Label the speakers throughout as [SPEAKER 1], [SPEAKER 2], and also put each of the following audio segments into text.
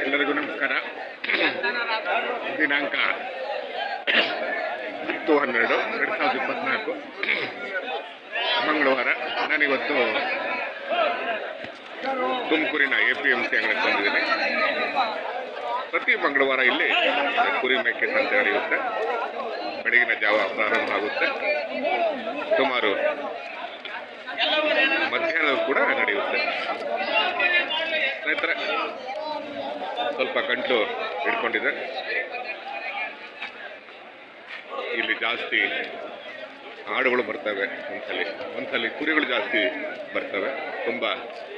[SPEAKER 1] ಎಲ್ಲರಿಗೂ ನಮಸ್ಕಾರ. ದಿನಾಂಕ ಹತ್ತು ಹನ್ನೆರಡು ಎರಡು ಸಾವಿರದ ಇಪ್ಪತ್ನಾಲ್ಕು. ಮಂಗಳವಾರ. ನಾನಿವತ್ತು ತುಮಕೂರಿನ ಎ ಪಿ ಎಂ ಸಿ ಅಂಗಡಿಗೆ ಬಂದಿದ್ದೀನಿ. ಪ್ರತಿ ಮಂಗಳವಾರ ಇಲ್ಲಿ ಕುರಿ ಮೇಕೆ ಸಂತೆ ನಡೆಯುತ್ತೆ ಬೆಳಗಿನ ಜಾವ ಪ್ರಾರಂಭ ಆಗುತ್ತೆ. ಸುಮಾರು ಮಧ್ಯಾಹ್ನ ಕೂಡ ನಡೆಯುತ್ತೆ. ಸ್ನೇಹಿತರೆ, ಸ್ವಲ್ಪ ಗಂಟು ಹಿಡ್ಕೊಂಡಿದೆ. ಇಲ್ಲಿ ಜಾಸ್ತಿ ಆಡುಗಳು ಬರ್ತವೆ ಒಂದ್ಸಲಿ. ಒಂದ್ಸಲಿ ಕುರಿಗಳು ಜಾಸ್ತಿ ಬರ್ತವೆ. ತುಂಬ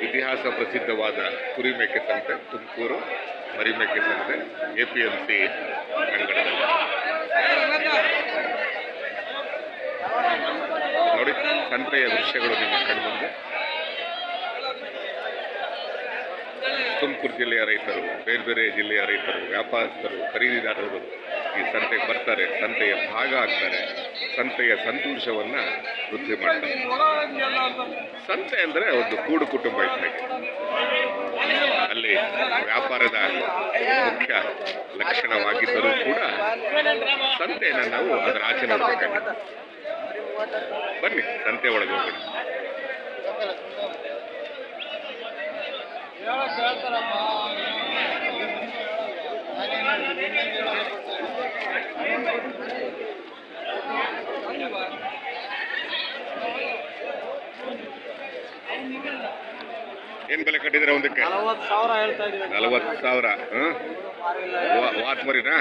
[SPEAKER 1] ಇತಿಹಾಸ ಪ್ರಸಿದ್ಧವಾದ ಕುರಿ ಮೇಕೆ ಸಂತೆ, ತುಮಕೂರು ಮರಿ ಮೇಕೆ ಸಂತೆ ಎ ಪಿ ಎಂ ಸಿ ಸಂತೆಯ ದೃಶ್ಯಗಳು ನಿಮ್ಮ ಕಣ್ಮುಂದೆ ತುಮಕೂರು ಜಿಲ್ಲೆಯ ರೈತರು, ಬೇರೆ ಬೇರೆ ಜಿಲ್ಲೆಯ ರೈತರು, ವ್ಯಾಪಾರಸ್ಥರು ಖರೀದಿದಾರರು ಈ ಸಂತೆಗೆ ಬರ್ತಾರೆ. ಸಂತೆಯ ಭಾಗ ಆಗ್ತಾರೆ. ಸಂತೆಯ ಸಂತೋಷವನ್ನ ವೃದ್ಧಿ ಮಾಡ್ತಾರೆ. ಸಂತೆ ಅಂದರೆ ಒಂದು ಕೂಡು ಕುಟುಂಬ ಇದ್ದಂಗೆ ಅಲ್ಲಿ ವ್ಯಾಪಾರದ ಮುಖ್ಯ ಲಕ್ಷಣವಾಗಿದ್ದರೂ ಕೂಡ ಸಂತೆಯನ್ನು ನಾವು ಅದರ ಆಚೆ ನೋಡಬೇಕಾಗಿದೆ ಬನ್ನಿ ಸಂತೆ ಒಳಗೆ ಹೋಗೋಣ ಏನ್ ಬೆಲೆ ಕಟ್ಟಿದ್ರೆ ಒಂದಕ್ಕೆ?
[SPEAKER 2] ನಲವತ್ತು ಸಾವಿರ
[SPEAKER 1] ವಾತ್ ಮರಿನಾ?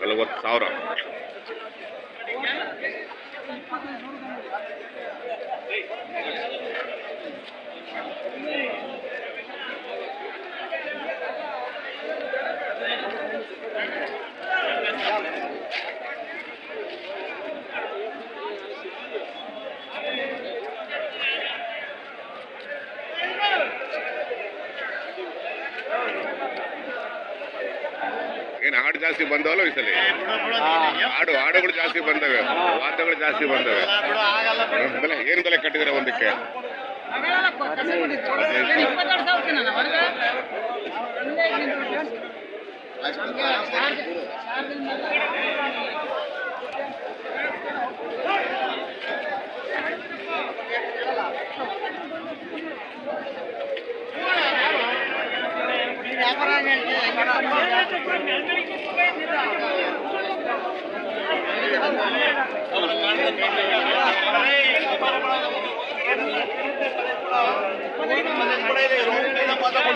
[SPEAKER 1] ನಲವತ್ತು ಸಾವಿರ. ಏನು ಹಾಡು ಜಾಸ್ತಿ ಬಂದವಲ್ಲ ಈ ಸಲ? ಹಾಡು, ಹಾಡುಗಳು ಜಾಸ್ತಿ ಬಂದವೆ, ವಾದ್ಯಗಳು ಜಾಸ್ತಿ ಬಂದವೆ. ಏನು ಬೆಲೆ ಕಟ್ಟಿದ್ರೆ ಒಂದಕ್ಕೆ?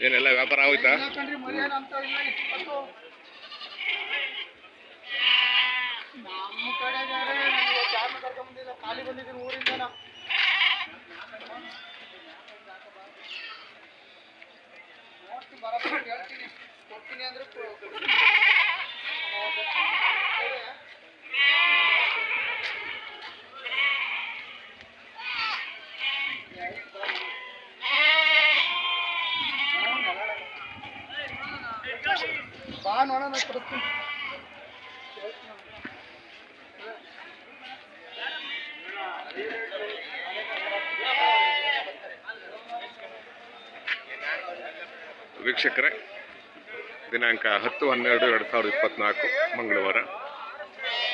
[SPEAKER 1] ಏನೆಲ್ಲ ವ್ಯಾಪಾರ ಆಗೋಯ್ತಾ?
[SPEAKER 2] ಕಣ್ರಿ ಮರ್ಯಾದ ಅಂತ ಇಲ್ಲ ಇಪ್ಪತ್ತು ನಮ್ಮ ಕಡೆ ಖಾಲಿ ಬಂದಿದ್ದೀನಿ ಊರಿಂದ ನೋಡೋಣ
[SPEAKER 1] ವೀಕ್ಷಕರೇ, ದಿನಾಂಕ ಹತ್ತು ಹನ್ನೆರಡು ಎರಡು ಸಾವಿರದ ಇಪ್ಪತ್ನಾಲ್ಕು ಮಂಗಳವಾರ.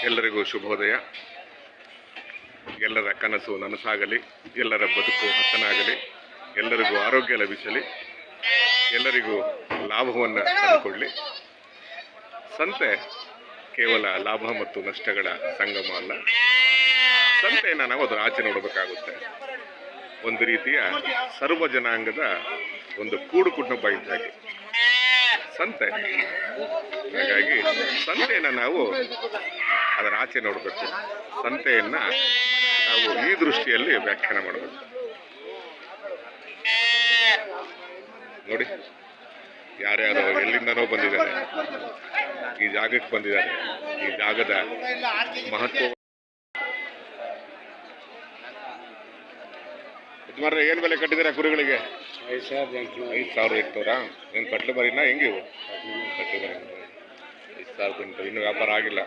[SPEAKER 1] ಎಲ್ಲರಿಗೂ ಶುಭೋದಯ. ಎಲ್ಲರ ಕನಸು ನನಸಾಗಲಿ, ಎಲ್ಲರ ಬದುಕು ಹಸನಾಗಲಿ, ಎಲ್ಲರಿಗೂ ಆರೋಗ್ಯ ಲಭಿಸಲಿ, ಎಲ್ಲರಿಗೂ ಲಾಭವನ್ನು ತಂದುಕೊಡಲಿ. ಸಂತೆ ಕೇವಲ ಲಾಭ ಮತ್ತು ನಷ್ಟಗಳ ಸಂಗಮ ಅಲ್ಲ. ಸಂತೆಯನ್ನು ನಾವು ಅದರ ಆಚೆ ನೋಡಬೇಕಾಗುತ್ತೆ. ಒಂದು ರೀತಿಯ ಸರ್ವ ಜನಾಂಗದ ಒಂದು ಕೂಡು ಕುಟುಂಬ ಇದ್ದಾಗೆ ಸಂತೆ. ಹಾಗಾಗಿ ಸಂತೆಯನ್ನು ನಾವು ಅದರ ಆಚೆ ನೋಡಬೇಕು. ಸಂತೆಯನ್ನು ನಾವು ಈ ದೃಷ್ಟಿಯಲ್ಲಿ ವ್ಯಾಖ್ಯಾನ ಮಾಡಬೇಕು. ನೋಡಿ. ಯಾರ್ಯಾರು ಎಲ್ಲಿಂದನೋ ಬಂದಿದ್ದಾರೆ. ಈ ಜಾಗಕ್ಕೆ ಬಂದಿದ್ದಾರೆ. ಈ ಜಾಗದ ಮಹತ್ವ. ಯಜಮಾನ್ರೆ ಏನ್ ಬೆಲೆ ಕಟ್ಟಿದ್ದೀರಾ ಕುರಿಗಳಿಗೆ?
[SPEAKER 2] ಐದು ಸಾವಿರದ ಎಂಟುನೂರು.
[SPEAKER 1] ಏನು ಕಟ್ಲು ಬರೀನಾ? ಹೆಂಗಿವು ಕಟ್ಲು ಬರೀ ಐದು ಸಾವಿರ ಎಂಟು ಇನ್ನೂ ವ್ಯಾಪಾರ ಆಗಿಲ್ಲ.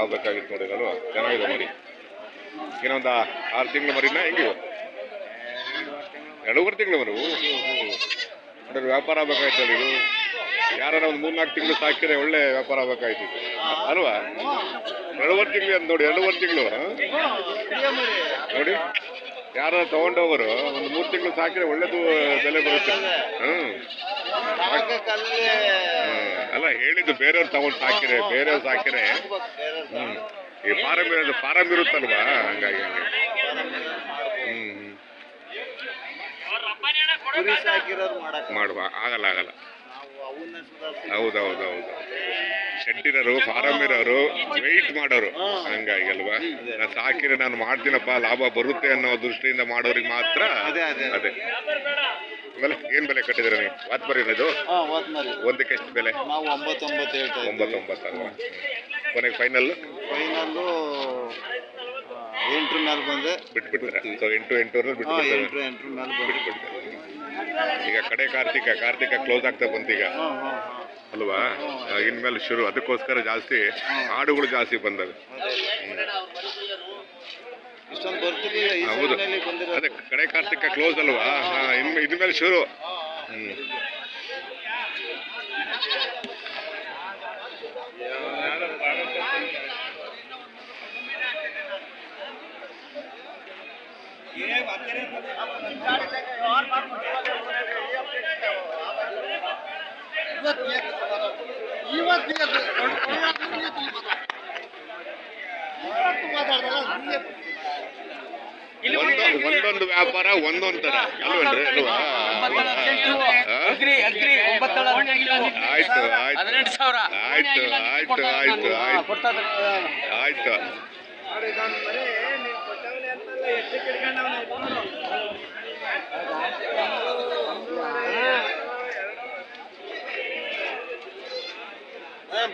[SPEAKER 1] ಆಗ್ಬೇಕಾಗಿತ್ತು ನೋಡಿ ಅಲ್ವಾ? ಚೆನ್ನಾಗಿದೆ ಮರಿ. ಇನ್ನೊಂದು ಆರು ತಿಂಗಳು ಮರಿನಾ? ಹೆಂಗಿವು ಎರಡೂವರೆ ತಿಂಗಳು. ಮರು ನೋಡಿದ್ರೆ ವ್ಯಾಪಾರ ಆಗ್ಬೇಕಾಯ್ತು ಇದು? ಯಾರನ್ನ ಒಂದು ಮೂರ್ನಾಲ್ಕು ತಿಂಗಳು ಸಾಕಿದ್ರೆ ಒಳ್ಳೆ ವ್ಯಾಪಾರ ಆಗ್ಬೇಕಾಯ್ತು. ಅಲ್ವಾ? ಎರಡೂವರೆ ತಿಂಗಳು ಅಂತ ನೋಡಿ ಎರಡುವರೆ ತಿಂಗಳು ನೋಡಿ. ಯಾರು ತಗೊಂಡೋಗರು ಒಂದು ಮೂರು ತಿಂಗಳು ಸಾಕಿದ್ರೆ ಒಳ್ಳೇದು ಬೆಲೆ ಬರುತ್ತೆ. ಹ್ಮ್. ಅಲ್ಲ ಹೇಳಿದ್ದು ಬೇರೆಯವ್ರು ತಗೊಂಡು ಸಾಕಿರೆ ಬೇರೆಯವ್ರು ಸಾಕಿರೆ ಹ್ಮ್. ಈ ಫಾರಂ ಫಾರಂ ಇರುತ್ತಲ್ವಾ? ಹಂಗಾಗಿ ಹಂಗೆ ಹ್ಮ್ ಹ್ಮ್.
[SPEAKER 3] ಅವ್ರ ಅಪ್ಪನೇ ಅಣ್ಣ ಕೊಡೋ
[SPEAKER 2] ಕುರಿ ಸಾಕಿರೋರು ಮಾಡಕ್
[SPEAKER 1] ಮಾಡುವ ಆಗಲ್ಲ ಆಗಲ್ಲ.
[SPEAKER 2] ಹೌದೌದೌದು ಅವನ್ನ ಸುಧಾರಿಸಿ
[SPEAKER 1] ಹೌದೌದು ಹೌದು. ಶೆಡ್ ಇರೋರು ಫಾರಂ ಇರೋರು ವೆಯ್ಟ್ ಮಾಡೋರು. ಹಂಗಾಗಿ ಅಲ್ವಾ? ನಾನು ಸಾಕಿದ್ರೆ ನಾನು ಮಾಡ್ತೀನಪ್ಪ ಲಾಭ ಬರುತ್ತೆ ಅನ್ನೋ ದೃಷ್ಟಿಯಿಂದ ಮಾಡೋರಿಗೆ ಮಾತ್ರ
[SPEAKER 2] ಅದೇ, ಅದೇ.
[SPEAKER 1] ಅದೇ. ಬೆಲೆ ಏನ್ ಬೆಲೆ ಕಟ್ಟಿದ್ರೆ ನೀವು? ವಾತ್ ಬರೀರೋದು
[SPEAKER 2] ಹಾ ಹೋದ್ ಮರಿ.
[SPEAKER 1] ಒಂದಕ್ಕೆ ಎಷ್ಟು ಬೆಲೆ?
[SPEAKER 2] ನಾವು ಒಂಬತ್ತೊಂಬತ್ತು ಹೇಳ್ತಾ
[SPEAKER 1] ಒಂಬತ್ತು ಒಂಬತ್ತು ಅಲ್ವಾ? ಕೊನೆಗೆ ಫೈನಲ್
[SPEAKER 2] ಫೈನಲ್ಲು ಎಂಟ್ರ ಮೇಲೆ ಬಂದೆ
[SPEAKER 1] ಬಿಟ್ಬಿಡ್ತಾರೆ? ಸೊ ಎಂಟು ಎಂಟೂರಲ್ಲಿ ಬಿಟ್ಬಿಡ್ತಾರೆ?
[SPEAKER 2] ಎಂಟ್ರು ಎಂಟ್ರ ಮೇಲೆ ಬಂದೆ
[SPEAKER 1] ಬಿಟ್ಬಿಡ್ತಾರೆ? ಈಗ ಕಡೆ ಕಾರ್ತಿಕ ಕಾರ್ತಿಕ ಕ್ಲೋಸ್ ಆಗ್ತಾ ಬಂತು ಈಗ.
[SPEAKER 2] ಹಾ ಹಾ ಹಾ
[SPEAKER 1] ಅಲ್ವಾ ಇನ್ಮೇಲೆ ಶುರು, ಅದಕ್ಕೋಸ್ಕರ ಜಾಸ್ತಿ ಹಾಡುಗಳು ಜಾಸ್ತಿ ಬಂದವೆ. ಹೌದು. ಅದೇ ಕಡೆ ಕಾರ್ತಿಕ ಕ್ಲೋಸ್ ಅಲ್ವಾ? ಇನ್ ಇನ್ಮೇಲೆ ಶುರು. ಹ್ಮ್. ಒಂದೊಂದು ವ್ಯಾಪಾರ ಒಂದೊಂದು ತರ. ಅಲ್ವೇನ್ರಿ ಅಲ್ವಾ? ಆ? ಆಯ್ತು ಆಯ್ತು. ಆಯ್ತು ಆಯ್ತು ಆಯ್ತು. ಆಯ್ತು.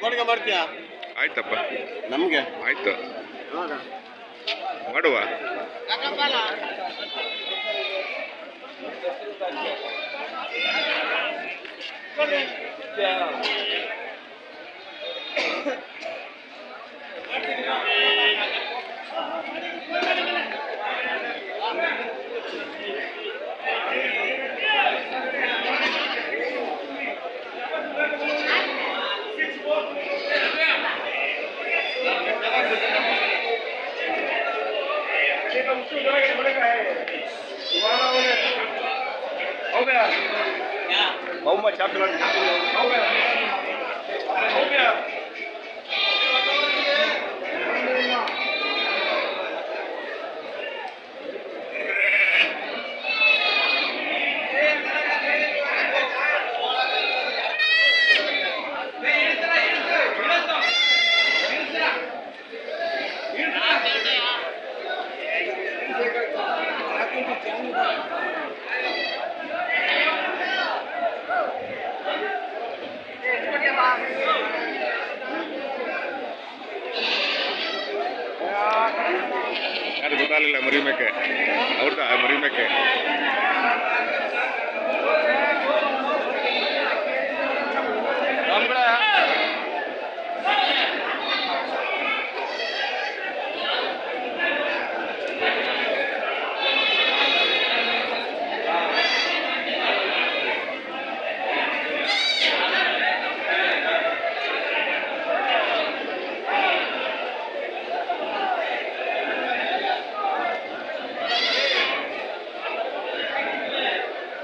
[SPEAKER 2] ಬಡ್ಗೆ ಮಾಡ್ತೀಯಾ?
[SPEAKER 1] ಆಯ್ತಪ್ಪ.
[SPEAKER 2] ನಮಗೆ?
[SPEAKER 1] ಆಯ್ತು. ಮಾಡುವ. Dr. ಯಾರು ಗೊತ್ತಾಗಲಿಲ್ಲ ಮರಿ ಮೇಕೆ ಅವ್ರದ್ದಾ ಮರಿ ಮೇಕೆ